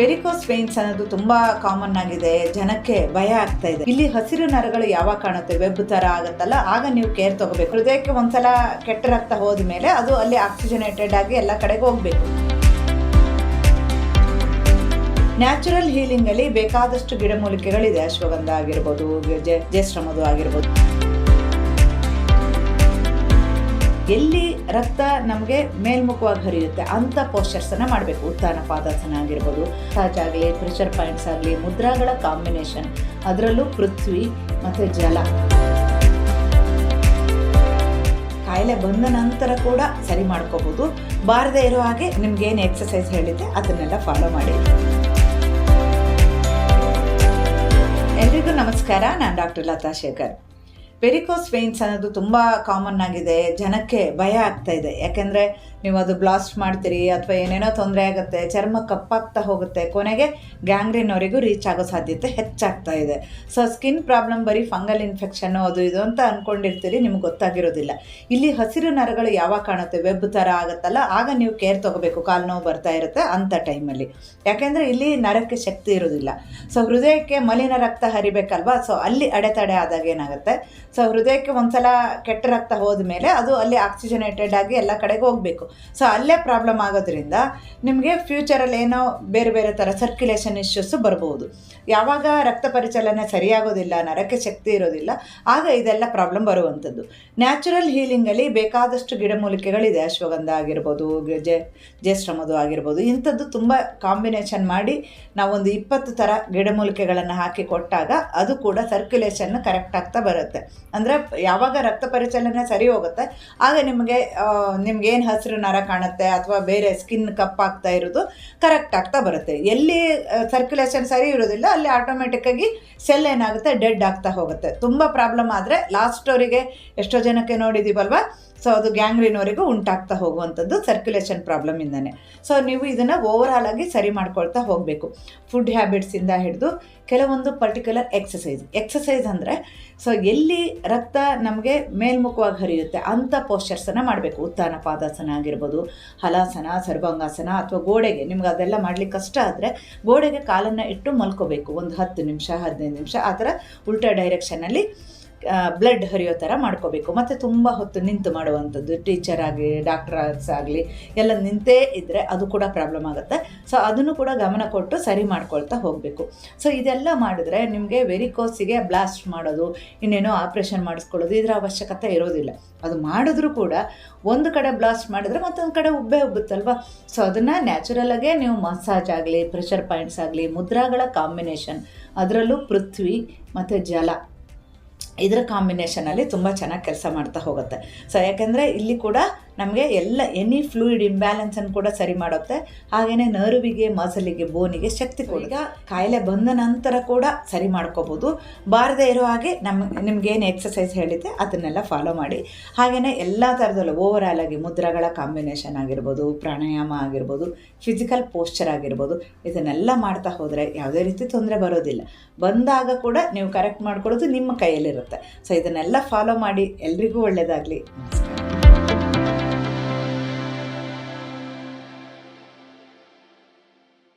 Varicose veins ಅನ್ನೋದು ತುಂಬಾ common ಆಗಿದೆ. ಜನಕ್ಕೆ ಭಯ ಆಗ್ತಾ ಇದೆ. ಇಲ್ಲಿ ಹಸಿರು ನರಗಳು ಯಾವಾಗ ಕಾಣುತ್ತೆ? ವೆಬ್ ತರ ಆಗತ್ತಲ್ಲ? ಆಗ ನೀವು ಕೇರ್ ತಗೋಬೇಕು. ಹೃದಯಕ್ಕೆ ಒಂದ್ಸಲ ಕೆಟ್ಟ ರಕ್ತ ಹೋದ್ಮೇಲೆ ಅದು ಅಲ್ಲಿ ಆಕ್ಸಿಜನೇಟೆಡ್ ಆಗಿ ಎಲ್ಲ ಕಡೆಗೆ ಹೋಗ್ಬೇಕು. ನ್ಯಾಚುರಲ್ ಹೀಲಿಂಗ್ ಅಲ್ಲಿ ಬೇಕಾದಷ್ಟು ಗಿಡಮೂಲಿಕೆಗಳಿದೆ. ಅಶ್ವಗಂಧ ಆಗಿರ್ಬೋದು ಜಯಶ್ರಮದು ಆಗಿರ್ಬೋದು. ಎಲ್ಲಿ ರಕ್ತ ನಮಗೆ ಮೇಲ್ಮುಖವಾಗಿ ಹರಿಯುತ್ತೆ ಅಂತ ಪೋಶ್ಚರ್ಸನ್ನು ಮಾಡಬೇಕು. ಉತ್ಥಾನ ಪಾದಾಸನ ಆಗಿರ್ಬೋದು ಮಸಾಜ್ ಆಗಲಿ ಪ್ರೆಷರ್ ಪಾಯಿಂಟ್ಸ್ ಆಗಲಿ, ಮುದ್ರಾಗಳ ಕಾಂಬಿನೇಷನ್ ಅದರಲ್ಲೂ ಪೃಥ್ವಿ ಮತ್ತು ಜಲ. ಕಾಯಿಲೆ ಬಂದ ನಂತರ ಕೂಡ ಸರಿ ಮಾಡ್ಕೋಬೋದು. ಬಾರದೇ ಇರೋ ಹಾಗೆ ನಿಮ್ಗೇನು ಎಕ್ಸಸೈಸ್ ಹೇಳಿದ್ದೆ ಅದನ್ನೆಲ್ಲ ಫಾಲೋ ಮಾಡಿ. ಎಲ್ರಿಗೂ ನಮಸ್ಕಾರ. ನಾನು doctor Latha Shekhar. Varicose veins ಅನ್ನೋದು ತುಂಬ ಕಾಮನ್ ಆಗಿದೆ. ಜನಕ್ಕೆ ಭಯ ಆಗ್ತಾ ಇದೆ. ಯಾಕೆಂದರೆ ನೀವು ಅದು ಬ್ಲಾಸ್ಟ್ ಮಾಡ್ತೀರಿ ಅಥವಾ ಏನೇನೋ ತೊಂದರೆ ಆಗುತ್ತೆ, ಚರ್ಮ ಕಪ್ಪಾಗ್ತಾ ಹೋಗುತ್ತೆ, ಕೊನೆಗೆ ಗ್ಯಾಂಗ್ರೀನ್ವರೆಗೂ ರೀಚ್ ಆಗೋ ಸಾಧ್ಯತೆ ಹೆಚ್ಚಾಗ್ತಾ ಇದೆ. ಸೊ ಸ್ಕಿನ್ ಪ್ರಾಬ್ಲಮ್ ಬರೀ ಫಂಗಲ್ ಇನ್ಫೆಕ್ಷನ್ನು ಅದು ಇದು ಅಂತ ಅಂದ್ಕೊಂಡಿರ್ತೀರಿ ನಿಮ್ಗೆ ಗೊತ್ತಾಗಿರೋದಿಲ್ಲ. ಇಲ್ಲಿ ಹಸಿರು ನರಗಳು ಯಾವಾಗ ಕಾಣುತ್ತೆ? ವೆಬ್ ಥರ ಆಗುತ್ತಲ್ಲ? ಆಗ ನೀವು ಕೇರ್ ತಗೋಬೇಕು. ಕಾಲು ನೋವು ಬರ್ತಾ ಇರುತ್ತೆ ಅಂಥ ಟೈಮಲ್ಲಿ ಯಾಕೆಂದರೆ ಇಲ್ಲಿ ನರಕ್ಕೆ ಶಕ್ತಿ ಇರೋದಿಲ್ಲ. ಸೊ ಹೃದಯಕ್ಕೆ ಮಲಿನ ರಕ್ತ ಹರಿಬೇಕಲ್ವಾ? ಸೊ ಅಲ್ಲಿ ಅಡೆತಡೆ ಆದಾಗ ಏನಾಗುತ್ತೆ? ಸೊ ಹೃದಯಕ್ಕೆ ಒಂದ್ಸಲ ಕೆಟ್ಟ ರಕ್ತ ಹೋದ ಮೇಲೆ ಅದು ಅಲ್ಲಿ ಆಕ್ಸಿಜನೇಟೆಡ್ ಆಗಿ ಎಲ್ಲ ಕಡೆಗೆ ಹೋಗಬೇಕು. ಸೊ ಅಲ್ಲೇ ಪ್ರಾಬ್ಲಮ್ ಆಗೋದ್ರಿಂದ ನಿಮಗೆ ಫ್ಯೂಚರಲ್ಲಿ ಏನೋ ಬೇರೆ ಬೇರೆ ಥರ ಸರ್ಕ್ಯುಲೇಷನ್ ಇಶ್ಯೂಸು ಬರ್ಬೋದು. ಯಾವಾಗ ರಕ್ತ ಪರಿಚಲನೆ ಸರಿಯಾಗೋದಿಲ್ಲ, ನರಕ್ಕೆ ಶಕ್ತಿ ಇರೋದಿಲ್ಲ, ಆಗ ಇದೆಲ್ಲ ಪ್ರಾಬ್ಲಮ್ ಬರುವಂಥದ್ದು. ನ್ಯಾಚುರಲ್ ಹೀಲಿಂಗಲ್ಲಿ ಬೇಕಾದಷ್ಟು ಗಿಡಮೂಲಿಕೆಗಳಿದೆ, ಅಶ್ವಗಂಧ ಆಗಿರ್ಬೋದು ಜೆ ಜೇಸ್ರಮಧು ಆಗಿರ್ಬೋದು, ಇಂಥದ್ದು ತುಂಬ ಕಾಂಬಿನೇಷನ್ ಮಾಡಿ ನಾವೊಂದು ಇಪ್ಪತ್ತು ಥರ ಗಿಡಮೂಲಿಕೆಗಳನ್ನು ಹಾಕಿ ಕೊಟ್ಟಾಗ ಅದು ಕೂಡ ಸರ್ಕ್ಯುಲೇಷನ್ ಕರೆಕ್ಟ್ ಆಗ್ತಾ ಬರುತ್ತೆ. ಅಂದರೆ ಯಾವಾಗ ರಕ್ತ ಪರಿಚಲನೆ ಸರಿ ಹೋಗುತ್ತೆ, ಆಗ ನಿಮಗೆ ನಿಮ್ಗೆ ಏನು ಹಸಿರು ನರ ಕಾಣುತ್ತೆ ಅಥವಾ ಬೇರೆ ಸ್ಕಿನ್ ಕಪ್ಪಾಗ್ತಾ ಇರೋದು ಕರೆಕ್ಟ್ ಆಗ್ತಾ ಬರುತ್ತೆ. ಎಲ್ಲಿ ಸರ್ಕ್ಯುಲೇಷನ್ ಸರಿ ಇರೋದಿಲ್ಲ, ಅಲ್ಲಿ ಆಟೋಮೆಟಿಕ್ಕಾಗಿ ಸೆಲ್ ಏನಾಗುತ್ತೆ ಡೆಡ್ ಆಗ್ತಾ ಹೋಗುತ್ತೆ. ತುಂಬ ಪ್ರಾಬ್ಲಮ್ ಆದರೆ ಲಾಸ್ಟ್ ಅವರಿಗೆ ಎಷ್ಟೋ ಜನಕ್ಕೆ ನೋಡಿದ್ದೀವಲ್ವಾ ಸೊ ಅದು ಗ್ಯಾಂಗ್ರೀನ್ವರೆಗೂ ಉಂಟಾಗ್ತಾ ಹೋಗುವಂಥದ್ದು ಸರ್ಕ್ಯುಲೇಷನ್ ಪ್ರಾಬ್ಲಮಿಂದನೇ ಸೊ ನೀವು ಇದನ್ನು ಓವರ್ಆಲ್ ಆಗಿ ಸರಿ ಮಾಡ್ಕೊಳ್ತಾ ಹೋಗಬೇಕು. ಫುಡ್ ಹ್ಯಾಬಿಟ್ಸಿಂದ ಹಿಡಿದು ಕೆಲವೊಂದು ಪರ್ಟಿಕ್ಯುಲರ್ ಎಕ್ಸಸೈಸ್ ಎಕ್ಸಸೈಸ್ ಅಂದರೆ ಸೊ ಎಲ್ಲಿ ರಕ್ತ ನಮಗೆ ಮೇಲ್ಮುಖವಾಗಿ ಹರಿಯುತ್ತೆ ಅಂಥ ಪೋಶ್ಚರ್ಸನ್ನು ಮಾಡಬೇಕು. ಉತ್ಥಾನ, ಪಾದಾಸನ ಆಗಿರ್ಬೋದು, ಹಲಾಸನ, ಸರ್ವಾಂಗಾಸನ ಅಥವಾ ಗೋಡೆಗೆ. ನಿಮ್ಗೆ ಅದೆಲ್ಲ ಮಾಡ್ಲಿಕ್ಕೆ ಕಷ್ಟ ಆದರೆ ಗೋಡೆಗೆ ಕಾಲನ್ನು ಇಟ್ಟು ಮಲ್ಕೋಬೇಕು. ಒಂದು ಹತ್ತು ನಿಮಿಷ, ಹದಿನೈದು ನಿಮಿಷ, ಆ ಥರ ಉಲ್ಟಾ ಡೈರೆಕ್ಷನಲ್ಲಿ ಬ್ಲಡ್ ಹರಿಯೋ ಥರ ಮಾಡ್ಕೋಬೇಕು. ಮತ್ತು ತುಂಬ ಹೊತ್ತು ನಿಂತು ಮಾಡುವಂಥದ್ದು ಟೀಚರ್ ಆಗಲಿ ಡಾಕ್ಟರ್ಸ್ ಆಗಲಿ, ಎಲ್ಲ ನಿಂತೇ ಇದ್ದರೆ ಅದು ಕೂಡ ಪ್ರಾಬ್ಲಮ್ ಆಗುತ್ತೆ. ಸೊ ಅದನ್ನು ಕೂಡ ಗಮನ ಕೊಟ್ಟು ಸರಿ ಮಾಡ್ಕೊಳ್ತಾ ಹೋಗಬೇಕು. ಸೊ ಇದೆಲ್ಲ ಮಾಡಿದ್ರೆ ನಿಮಗೆ ವೆರಿಕೋಸಿಗೆ ಬ್ಲಾಸ್ಟ್ ಮಾಡೋದು, ಇನ್ನೇನೋ ಆಪ್ರೇಷನ್ ಮಾಡಿಸ್ಕೊಳ್ಳೋದು ಇದರ ಅವಶ್ಯಕತೆ ಇರೋದಿಲ್ಲ. ಅದು ಮಾಡಿದ್ರೂ ಕೂಡ ಒಂದು ಕಡೆ ಬ್ಲಾಸ್ಟ್ ಮಾಡಿದ್ರೆ ಮತ್ತೊಂದು ಕಡೆ ಉಬ್ಬೆ ಉಬ್ಬುತ್ತಲ್ವ? ಸೊ ಅದನ್ನು ನ್ಯಾಚುರಲಾಗೆ ನೀವು ಮಸಾಜ್ ಆಗಲಿ ಪ್ರೆಷರ್ ಪಾಯಿಂಟ್ಸ್ ಆಗಲಿ, ಮುದ್ರಾಗಳ ಕಾಂಬಿನೇಷನ್ ಅದರಲ್ಲೂ ಪೃಥ್ವಿ ಮತ್ತು ಜಲ. ಇದರ ಕಾಂಬಿನೇಷನಲ್ಲಿ ತುಂಬ ಚೆನ್ನಾಗಿ ಕೆಲಸ ಮಾಡ್ತಾ ಹೋಗುತ್ತೆ. ಸೊ ಯಾಕೆಂದರೆ ಇಲ್ಲಿ ಕೂಡ ನಮಗೆ ಎಲ್ಲ ಎನಿ ಫ್ಲೂಯಿಡ್ ಇಂಬ್ಯಾಲೆನ್ಸನ್ನು ಕೂಡ ಸರಿ ಮಾಡುತ್ತೆ. ಹಾಗೆಯೇ ನರ್ವಿಗೆ ಮಸಲಿಗೆ ಬೋನಿಗೆ ಶಕ್ತಿ ಈಗ ಕಾಯಿಲೆ ಬಂದ ನಂತರ ಕೂಡ ಸರಿ ಮಾಡ್ಕೋಬೋದು. ಬಾರದೇ ಇರೋ ಹಾಗೆ ನಮ್ಮ ನಿಮಗೇನು ಎಕ್ಸಸೈಸ್ ಹೇಳಿದ್ದೆ ಅದನ್ನೆಲ್ಲ ಫಾಲೋ ಮಾಡಿ. ಹಾಗೆಯೇ ಎಲ್ಲ ಥರದಲ್ಲೂ ಓವರಾಲ್ ಆಗಿ ಮುದ್ರಗಳ ಕಾಂಬಿನೇಷನ್ ಆಗಿರ್ಬೋದು, ಪ್ರಾಣಾಯಾಮ ಆಗಿರ್ಬೋದು ಫಿಸಿಕಲ್ ಪೋಶ್ಚರ್ ಆಗಿರ್ಬೋದು, ಇದನ್ನೆಲ್ಲ ಮಾಡ್ತಾ ಹೋದರೆ ಯಾವುದೇ ರೀತಿ ತೊಂದರೆ ಬರೋದಿಲ್ಲ. ಬಂದಾಗ ಕೂಡ ನೀವು ಕರೆಕ್ಟ್ ಮಾಡ್ಕೊಳ್ಳೋದು ನಿಮ್ಮ ಕೈಯಲ್ಲಿರುತ್ತೆ. ಸೊ ಇದನ್ನೆಲ್ಲ ಫಾಲೋ ಮಾಡಿ. ಎಲ್ರಿಗೂ ಒಳ್ಳೆಯದಾಗಲಿ